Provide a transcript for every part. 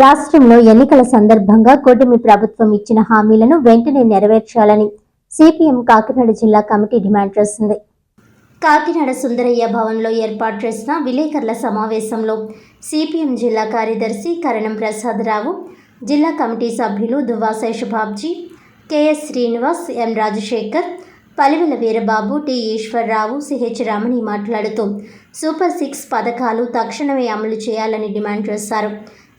రాష్ట్రంలో ఎన్నికల సందర్భంగా కూటమి ప్రభుత్వం ఇచ్చిన హామీలను వెంటనే నెరవేర్చాలని సిపిఎం కాకినాడ జిల్లా కమిటీ డిమాండ్ చేసింది. కాకినాడ సుందరయ్య భవన్లో ఏర్పాటు చేసిన విలేకరుల సమావేశంలో సిపిఎం జిల్లా కార్యదర్శి కరణం ప్రసాదరావు జిల్లా కమిటీ సభ్యులు Duvvasai Subhabji K S Srinivas M Rajasekhar Palivela Veerababu T Eswararao C H Ramani మాట్లాడుతూ సూపర్ సిక్స్ పథకాలు తక్షణమే అమలు చేయాలని డిమాండ్ చేశారు.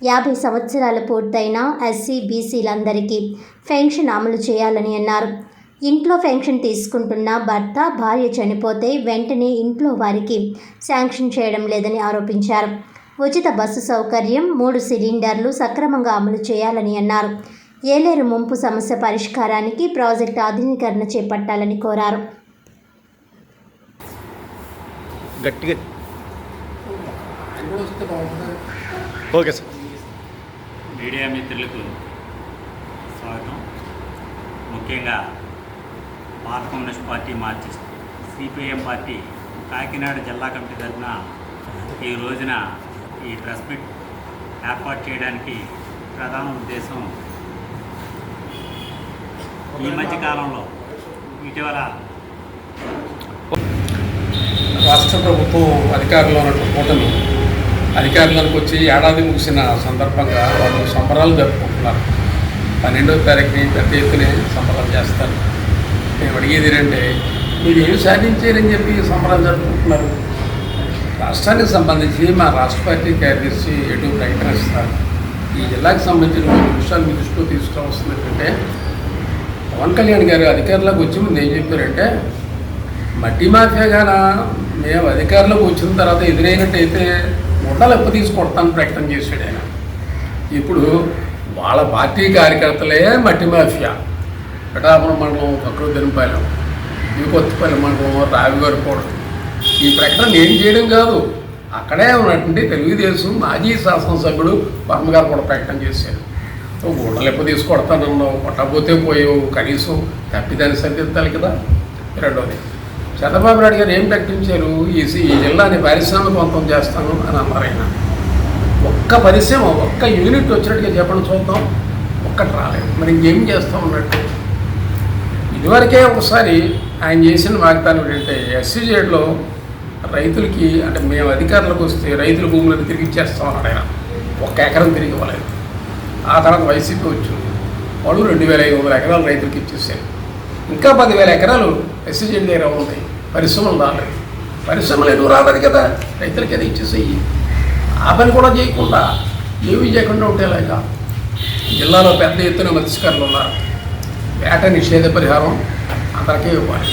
యాభై సంవత్సరాలు పూర్తయిన ఎస్సీ బీసీలందరికీ పెన్షన్ అమలు చేయాలని అన్నారు. ఇంట్లో పెన్షన్ తీసుకుంటున్న భర్త భార్య చనిపోతే వెంటనే ఇంట్లో వారికి శాంక్షన్ చేయడం లేదని ఆరోపించారు. ఉచిత బస్సు సౌకర్యం మూడు సిలిండర్లు సక్రమంగా అమలు చేయాలని అన్నారు. ఏలేరు ముంపు సమస్య పరిష్కారానికి ప్రాజెక్టు ఆధునీకరణ చేపట్టాలని కోరారు. గట్టిగా ఓకే సార్. మీడియా మిత్రులకు స్వాగతం. ముఖ్యంగా Bharata communist party marxist C P I M party Kakinada జిల్లా కమిటీ తరఫున ఈ రోజున ఈ ప్రెస్ మీట్ ఏర్పాటు చేయడానికి ప్రధాన ఉద్దేశం ఈ మధ్య కాలంలో ఇటీవల రాష్ట్ర ప్రభుత్వం అధికారంలో ఉన్నటువంటి కూటమి అధికారంలోకి వచ్చి ఏడాది ముగిసిన సందర్భంగా వాళ్ళు సంబరాలు జరుపుకుంటున్నారు. పన్నెండవ తారీఖుని పెద్ద ఎత్తున సంబరాలు చేస్తారు. మేము అడిగేది ఏంటంటే మీరు ఏమి సాధించారని చెప్పి సంబరాలు జరుపుకుంటున్నారు? రాష్ట్రానికి సంబంధించి మా రాష్ట్ర పార్టీ కార్యదర్శి ఎటు ప్రకటన ఇస్తారు ఈ జిల్లాకు సంబంధించిన విషయాలు మీ దృష్టిలో తీసుకురావాల్సింది ఏంటంటే పవన్ కళ్యాణ్ గారు అధికారంలోకి వచ్చి ముందు ఏం చెప్పారంటే మట్టి మాఫియా మేము అధికారంలోకి వచ్చిన తర్వాత ఎదురైనట్టయితే ఉండలు ఎప్ప తీసుకొడతాను ప్రకటన చేశాడు ఆయన. ఇప్పుడు వాళ్ళ పార్టీ కార్యకర్తలే మట్టి మాఫియా. పిఠాపురం మండలం ప్రకృతిపాలెం ఈ కొత్తపల్లి మండలం రావిగారిపోవడం ఈ ప్రకటన నేను చేయడం కాదు అక్కడే ఉన్నటువంటి తెలుగుదేశం మాజీ శాసనసభ్యుడు వర్మ కూడా ప్రకటన చేశారు. గుండలెప్ప తీసుకొడతానన్నావు కొట్టకపోతే పోయావు కనీసం తప్పిదాన్ని సరిదిద్దాలి కదా. రెండోది చంద్రబాబు నాయుడు గారు ఏం ప్రకటించారు? ఈ ఈ జిల్లాని పారిశ్రామికవంతం చేస్తాను అని అన్నారు ఆయన. ఒక్క పరిశ్రమ ఒక్క యూనిట్ వచ్చినట్టుగా చెప్పడం చూద్దాం. ఒక్కటి రాలేదు. మరి ఇంకేం చేస్తాం అన్నట్టు? ఇదివరకే ఒకసారి ఆయన చేసిన వాగ్దానం ఏంటంటే ఎస్సీజేడ్లో రైతులకి అంటే మేము అధికారులకు వస్తే రైతుల భూములను తిరిగి ఇచ్చేస్తాం అన్నాడు ఆయన. ఒక్క ఎకరం తిరిగి ఇవ్వలేదు. ఆ తర్వాత వైసీపీ వచ్చింది. వాళ్ళు రెండు వేల ఐదు వందల ఎకరాలు రైతులకు ఇచ్చేసారు. ఇంకా పదివేల ఎకరాలు ఎస్సీజెడ్ దగ్గర ఉన్నాయి పరిశ్రమలు రాలేదు పరిశ్రమలు ఎటు రాలేదు కదా? రైతులకి అది ఇచ్చేసేయి. ఆ పని కూడా చేయకుండా ఏమీ చేయకుండా ఉండేలాగా జిల్లాలో పెద్ద ఎత్తున మత్స్యకారులు ఉన్నారు. వేట నిషేధ పరిహారం అందరికీ ఇవ్వాలి.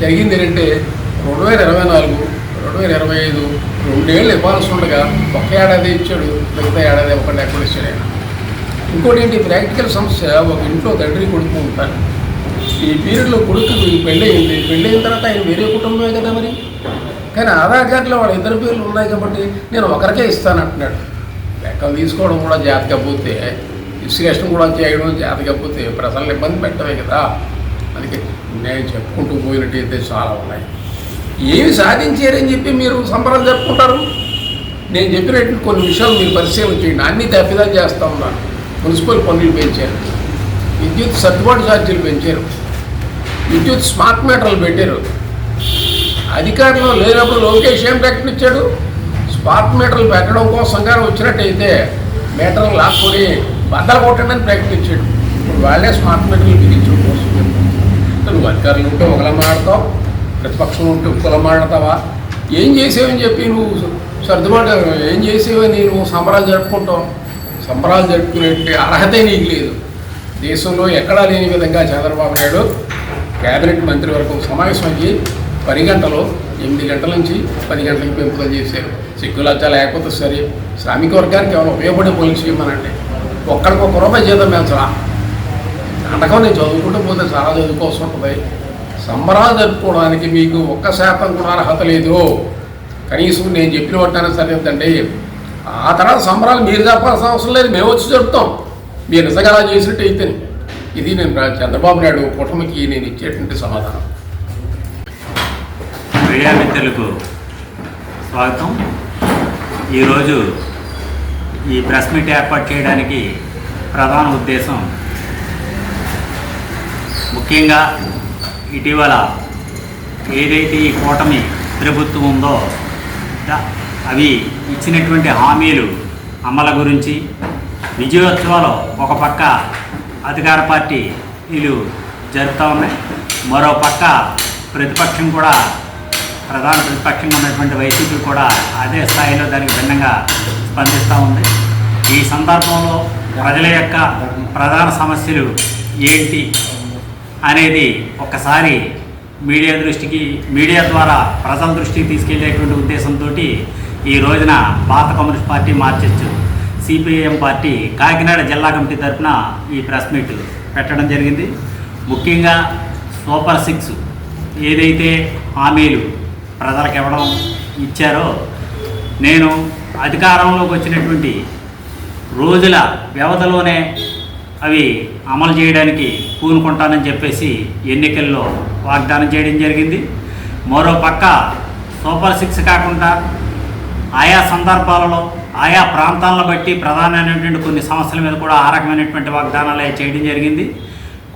జరిగింది ఏంటంటే రెండు వేల ఇరవై నాలుగు రెండు వేల ఇరవై ఐదు రెండేళ్ళు ఇవ్వాల్సి ఉండగా ఒక ఏడాది ఇచ్చాడు. మిగతా ఏడాది ఒక ఎక్కడ ఇచ్చాడు ఇంకోటి ఏంటి? ప్రాక్టికల్ సమస్య ఒక ఇంట్లో తండ్రి కొడుకు ఉంటాను ఈ పీరియడ్లో కొడుకు పెళ్ళి అయింది పెళ్ళి అయిన తర్వాత ఆయన వేరే కుటుంబమే కదా మరి? కానీ ఆధార్ కార్డులో వాళ్ళ ఇద్దరు పేర్లు ఉన్నాయి కాబట్టి నేను ఒకరికే ఇస్తాను అంటున్నాడు. లెక్కలు తీసుకోవడం కూడా జాతకపోతే విశ్లేషణ కూడా చేయడం జాతకపోతే ప్రజలను ఇబ్బంది పెట్టమే కదా. అందుకే నేను చెప్పుకుంటూ పోయినట్టయితే చాలా ఉన్నాయి. ఏమి సాధించారని చెప్పి మీరు సంబరాలు జరుపుకుంటారు? నేను చెప్పినట్టు కొన్ని విషయాలు మీరు పరిశీలన చేయండి. అన్ని తప్పిదాలు చేస్తూ ఉన్నాను. మున్సిపల్ పన్నులు పెంచారు. విద్యుత్ సర్దుబాటు ఛార్జీలు పెంచారు. విద్యుత్ స్మార్ట్ మీటర్లు పెట్టారు. అధికారంలో లేనప్పుడు లోకేష్ ఏం ప్రకటించాడు స్మార్ట్ మీటర్లు పెట్టడం కోసం వచ్చినట్టయితే మీటర్లు లాక్కొని బద్దలు కొట్టండి అని ప్రకటించాడు ఇప్పుడు వాళ్ళే స్మార్ట్ మీటర్లు బిగించడం కోసం నువ్వు అధికారులు ఉంటే ఒకలా మాడతావు ప్రతిపక్షం ఉంటే ఒకలా మాడతావా ఏం చేసేవని చెప్పి నువ్వు సర్దుబాటు ఏం చేసేవని నువ్వు సంబరాలు జరుపుకుంటావు? సంబరాలు జరుపుకునే అర్హతే నీకు లేదు. దేశంలో ఎక్కడా లేని విధంగా చంద్రబాబు నాయుడు కేబినెట్ మంత్రివర్గం సమావేశం అయ్యి పది గంటలో ఎనిమిది గంటల నుంచి పది గంటలకు పెంపుదల చేశారు. సిగ్గులచ్చ లేకపోతే సరే శ్రామిక వర్గానికి ఏమైనా ఉపయోగపడే పోలీసు చేయమనండి ఒక్కడికి ఒక రూపాయి జీతం పెంచరా? నాటకం నేను చదువుకుంటూ పోతే చాలా చదువుకోవాల్సి ఉంటుంది. సంబరాలు జరుపుకోవడానికి మీకు ఒక్క శాతం కూడా అర్హత లేదు. కనీసం నేను చెప్పిన పట్టానే సరిద్దండి ఆ తర్వాత సంబరాలు మీరు చెప్పాల్సిన అవసరం లేదు. మేము వచ్చి చెప్తాం మీరు నిజంగా అలా చేసినట్టు అయితే ఇది నేను చంద్రబాబు నాయుడు కూటమికి నేను ఇచ్చేటువంటి సమాధానం. మీడియా మిత్రులకు స్వాగతం. ఈరోజు ఈ ప్రెస్ మీట్ ఏర్పాటు చేయడానికి ప్రధాన ఉద్దేశం ముఖ్యంగా ఇటీవల ఏదైతే ఈ కూటమి ప్రభుత్వం ఉందో అవి ఇచ్చినటువంటి హామీలు అమల గురించి విజయోత్సవాలు ఒక పక్క అధికార పార్టీ వీళ్ళు జరుపుతూ ఉన్నాయి. మరో పక్క ప్రతిపక్షం కూడా ప్రధాన ప్రతిపక్షంగా ఉన్నటువంటి వైసీపీ కూడా అదే స్థాయిలో దానికి భిన్నంగా స్పందిస్తూ ఉంది. ఈ సందర్భంలో ప్రజల యొక్క ప్రధాన సమస్యలు ఏంటి అనేది ఒక్కసారి మీడియా దృష్టికి మీడియా ద్వారా ప్రజల దృష్టికి తీసుకెళ్ళేటువంటి ఉద్దేశంతో ఈ రోజున భారత కమ్యూనిస్ట్ పార్టీ మార్చచ్చు. C P I M party Kakinada జిల్లా కమిటీ తరఫున ఈ ప్రెస్ మీట్ పెట్టడం జరిగింది. ముఖ్యంగా సూపర్ సిక్స్ ఏదైతే హామీలు ప్రజలకు ఇవ్వడం ఇచ్చారో నేను అధికారంలోకి వచ్చినటువంటి రోజుల వ్యవధిలోనే అవి అమలు చేయడానికి పూనుకుంటానని చెప్పేసి ఎన్నికల్లో వాగ్దానం చేయడం జరిగింది. మరో పక్క సూపర్ సిక్స్ కాకుండా ఆయా సందర్భాలలో ఆయా ప్రాంతాలను బట్టి ప్రధానమైనటువంటి కొన్ని సమస్యల మీద కూడా ఆ రకమైనటువంటి వాగ్దానాలు చేయడం జరిగింది.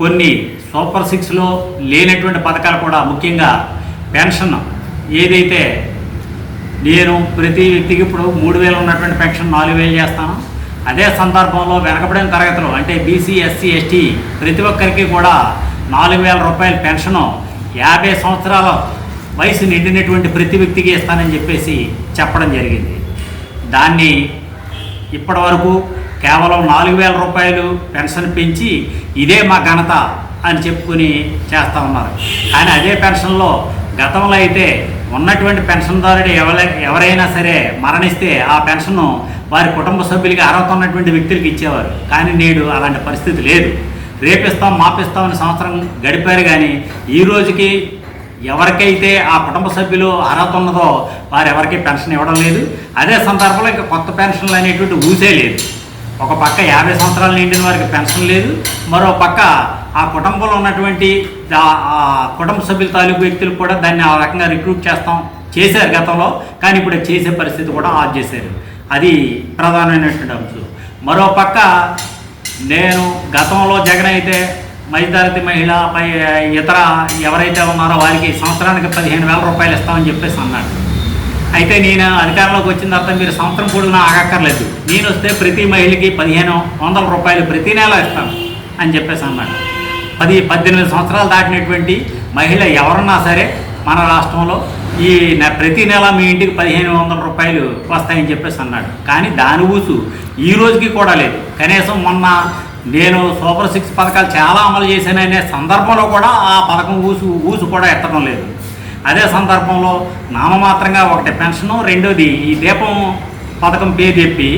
కొన్ని సూపర్ సిక్స్లో లేనటువంటి పథకాలు కూడా ముఖ్యంగా పెన్షన్ ఏదైతే నేను ప్రతి వ్యక్తికి ఇప్పుడు మూడు వేలు ఉన్నటువంటి పెన్షన్ నాలుగు వేలు చేస్తాను. అదే సందర్భంలో వెనకబడిన తరగతులు అంటే బీసీ ఎస్సీ ఎస్టీ ప్రతి ఒక్కరికి కూడా నాలుగు వేల రూపాయల పెన్షను యాభై సంవత్సరాల వయసు నిండినటువంటి ప్రతి వ్యక్తికి ఇస్తానని చెప్పేసి చెప్పడం జరిగింది. దాన్ని ఇప్పటి వరకు కేవలం నాలుగు వేల రూపాయలు పెన్షన్ పెంచి ఇదే మా ఘనత అని చెప్పుకుని చేస్తూ ఉన్నారు. కానీ అదే పెన్షన్లో గతంలో అయితే ఉన్నటువంటి పెన్షన్దారుడు ఎవరై ఎవరైనా సరే మరణిస్తే ఆ పెన్షన్ను వారి కుటుంబ సభ్యులకి అర్హత ఉన్నటువంటి వ్యక్తులకి ఇచ్చేవారు. కానీ నేడు అలాంటి పరిస్థితి లేదు. రేపిస్తాం మాపిస్తామని సంవత్సరం గడిపారు కానీ ఈ రోజుకి ఎవరికైతే ఆ కుటుంబ సభ్యులు అర్హత ఉన్నదో వారు ఎవరికి పెన్షన్ ఇవ్వడం లేదు. అదే సందర్భంలో ఇంకా కొత్త పెన్షన్లు అనేటువంటి ఊసే లేదు. ఒక పక్క యాభై సంవత్సరాలు నిండిన వారికి పెన్షన్ లేదు. మరో పక్క ఆ కుటుంబంలో ఉన్నటువంటి ఆ- కుటుంబ సభ్యుల తాలూకు వ్యక్తులు కూడా దాన్ని ఆ రకంగా రిక్రూట్ చేస్తాం. చేశారు గతంలో కానీ ఇప్పుడు చేసే పరిస్థితి కూడా ఆఫ్ చేశారు. అది ప్రధానమైనటువంటి అంశం. మరో పక్క నేను గతంలో జగన్ అయితే మధ్యతరగతి మహిళ పై ఇతర ఎవరైతే ఉన్నారో వారికి సంవత్సరానికి పదిహేను వేల రూపాయలు ఇస్తామని చెప్పేసి అన్నాడు. అయితే నేను అధికారంలోకి వచ్చిన తర్వాత మీరు సంవత్సరం పొడుగునా ఆగక్కర్లేదు. నేను వస్తే ప్రతి మహిళకి పదిహేను వందల రూపాయలు ప్రతి నెల ఇస్తాను అని చెప్పేసి అన్నాడు. పది పద్దెనిమిది సంవత్సరాలు దాటినటువంటి మహిళ ఎవరన్నా సరే మన రాష్ట్రంలో ఈ ప్రతి నెల మీ ఇంటికి పదిహేను వందల రూపాయలు వస్తాయని చెప్పేసి అన్నాడు. కానీ దాని ఊసు ఈ రోజుకి కూడా లేదు. కనీసం మొన్న నేను సూపర్ సిక్స్ పథకాలు చాలా అమలు చేశాననే సందర్భంలో కూడా ఆ పథకం ఊసు ఊసు కూడా ఎత్తడం లేదు. అదే సందర్భంలో నామమాత్రంగా ఒకటి పెన్షను రెండోది ఈ దీపం పథకం పేరు చెప్పి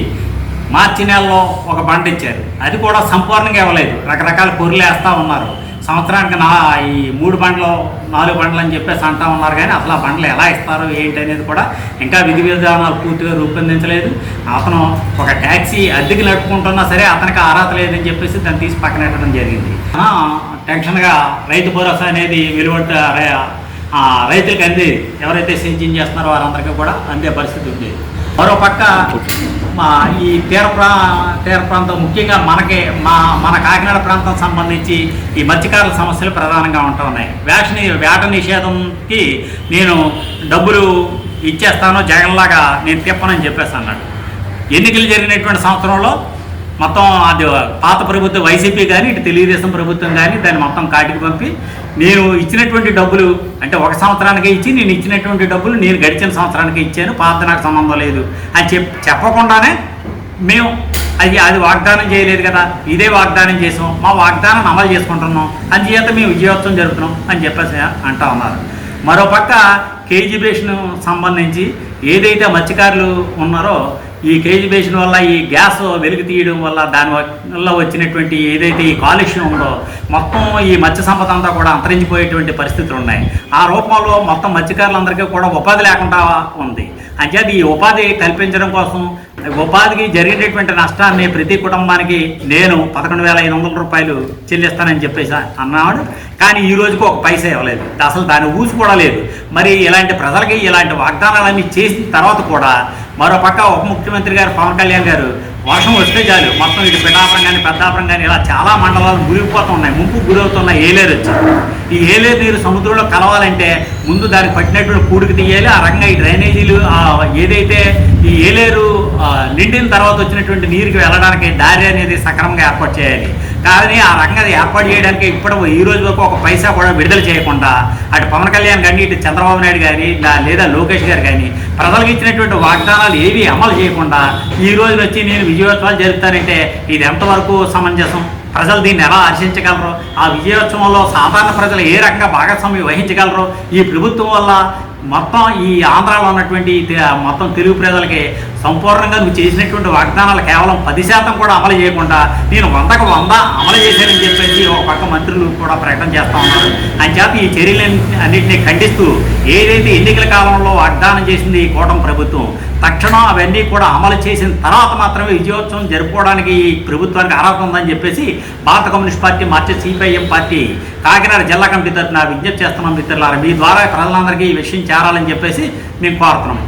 మార్చి నెలలో ఒక బండ ఇచ్చారు అది కూడా సంపూర్ణంగా ఇవ్వలేదు. రకరకాల పొరులు వేస్తూ ఉన్నారు. సంవత్సరానికి నా ఈ మూడు బండ్లు నాలుగు బండ్లు అని చెప్పేసి అంటా ఉన్నారు కానీ అసలు ఆ బండ్లు ఎలా ఇస్తారు ఏంటి అనేది కూడా ఇంకా విధి విధానాలు పూర్తిగా రూపొందించలేదు. అతను ఒక ట్యాక్సీ అద్దెకి నడుపుకుంటున్నా సరే అతనికి అర్హత లేదని చెప్పేసి దాన్ని తీసి పక్కన పెట్టడం జరిగింది. టెన్షన్గా రైతు భరోసా అనేది వెలువడ్డ రైతులకు అందేది. ఎవరైతే సేద్యం చేస్తున్నారో వారందరికీ కూడా అందే పరిస్థితి ఉంది మరో పక్క మా ఈ తీర ప్రా తీర ప్రాంతం ముఖ్యంగా మనకి మా మన కాకినాడ ప్రాంతం సంబంధించి ఈ మత్స్యకారుల సమస్యలు ప్రధానంగా ఉంటూ ఉన్నాయి. వేషని వేట నిషేధంకి నేను డబ్బులు ఇచ్చేస్తాను జగన్లాగా నేను తిప్పనని చెప్పేసి అన్నాడు. ఎన్నికలు జరిగినటువంటి సంవత్సరంలో మొత్తం అది పాత ప్రభుత్వం వైసీపీ కానీ ఇటు తెలుగుదేశం ప్రభుత్వం కానీ దాన్ని మొత్తం కాటికి పంపి నేను ఇచ్చినటువంటి డబ్బులు అంటే ఒక సంవత్సరానికి ఇచ్చి నేను ఇచ్చినటువంటి డబ్బులు నేను గడిచిన సంవత్సరానికి ఇచ్చాను పాత నాకు సంబంధం లేదు. అని చెప్ చెప్పకుండానే మేము అది అది వాగ్దానం చేయలేదు కదా ఇదే వాగ్దానం చేసాం మా వాగ్దానం అమలు చేసుకుంటున్నాం అందుచేత మేము విజయోత్సవం జరుపుతున్నాం అని చెప్పేసి అంటా ఉన్నారు. మరోపక్క కేజీ సంబంధించి ఏదైతే మత్స్యకారులు ఉన్నారో ఈ కేజీ బేషన్ వల్ల ఈ గ్యాస్ వెలుగు తీయడం వల్ల దాని వల్ల వచ్చినటువంటి ఏదైతే ఈ కాలుష్యం ఉందో మొత్తం ఈ మత్స్య సంపద అంతా కూడా అంతరించిపోయేటువంటి పరిస్థితులు ఉన్నాయి. ఆ రూపంలో మొత్తం మత్స్యకారులందరికీ కూడా ఉపాధి లేకుండా ఉంది. అంచేది ఈ ఉపాధి కల్పించడం కోసం ఉపాధికి జరిగేటటువంటి నష్టాన్ని ప్రతి కుటుంబానికి నేను పదకొండు వేల ఐదు వందల రూపాయలు చెల్లిస్తానని చెప్పేసి అన్నాడు. కానీ ఈ రోజుకి ఒక పైసా ఇవ్వలేదు. అసలు దాని ఊసి కూడా లేదు. మరి ఇలాంటి ప్రజలకి ఇలాంటి వాగ్దానాలన్నీ చేసిన తర్వాత కూడా మరో పక్క ఉప ముఖ్యమంత్రి గారు పవన్ కళ్యాణ్ గారు వర్షం వస్తే చాలు. మొత్తం ఇటు పిఠాపురం కానీ పెద్దాపురం కానీ ఇలా చాలా మండలాలు మురిగిపోతున్నాయి ముంపు గురవుతున్న ఏలేరు వచ్చి. ఈ ఏలేరు నీరు సముద్రంలో కలవాలంటే ముందు దానికి పట్టినటువంటి కూడికి తీయాలి. ఆ రకంగా ఈ డ్రైనేజీలు ఏదైతే ఈ ఏలేరు నిండిన తర్వాత వచ్చినటువంటి నీరుకి వెళ్ళడానికి దారి అనేది సక్రమంగా ఏర్పాటు చేయాలి. కానీ ఆ రంగం ఏర్పాటు చేయడానికి ఇప్పుడు ఈ రోజు వరకు ఒక పైసా కూడా విడుదల చేయకుండా అటు పవన్ కళ్యాణ్ కానీ ఇటు చంద్రబాబు నాయుడు కానీ లేదా లోకేష్ గారు కానీ ప్రజలకు ఇచ్చినటువంటి వాగ్దానాలు ఏవి అమలు చేయకుండా ఈ రోజున వచ్చి నేను విజయోత్సవాలు జరుపుతానంటే ఇది ఎంతవరకు సమంజసం? ప్రజలు దీన్ని ఎలా హర్షించగలరు ఆ విజయోత్సవంలో సాధారణ ప్రజలు ఏ రకంగా భాగస్వామ్యం వహించగలరు? ఈ ప్రభుత్వం వల్ల మొత్తం ఈ ఆంధ్రాలో ఉన్నటువంటి మొత్తం తెలుగు ప్రజలకి సంపూర్ణంగా నువ్వు చేసినటువంటి వాగ్దానాలు కేవలం పది శాతం కూడా అమలు చేయకుండా నేను వందకు వంద అమలు చేశానని చెప్పేసి ఒక పక్క మంత్రులు కూడా ప్రకటన చేస్తా ఉన్నారు. అంచేత ఈ చర్యలు అన్నింటినీ ఖండిస్తూ ఏదైతే ఎన్నికల కాలంలో వాగ్దానం చేసింది ఈ కూటమి ప్రభుత్వం తక్షణం అవన్నీ కూడా అమలు చేసిన తర్వాత మాత్రమే విజయోత్సవం జరుపుకోవడానికి ఈ ప్రభుత్వానికి అర్హత ఉందని చెప్పేసి భారత communist party March C P I M party Kakinada జిల్లా కమిటీ తరఫున విజ్ఞప్తి చేస్తున్నాం మిత్రులారా. మీ ద్వారా ప్రజలందరికీ ఈ విషయం చేరాలని చెప్పేసి మేము కోరుతున్నాం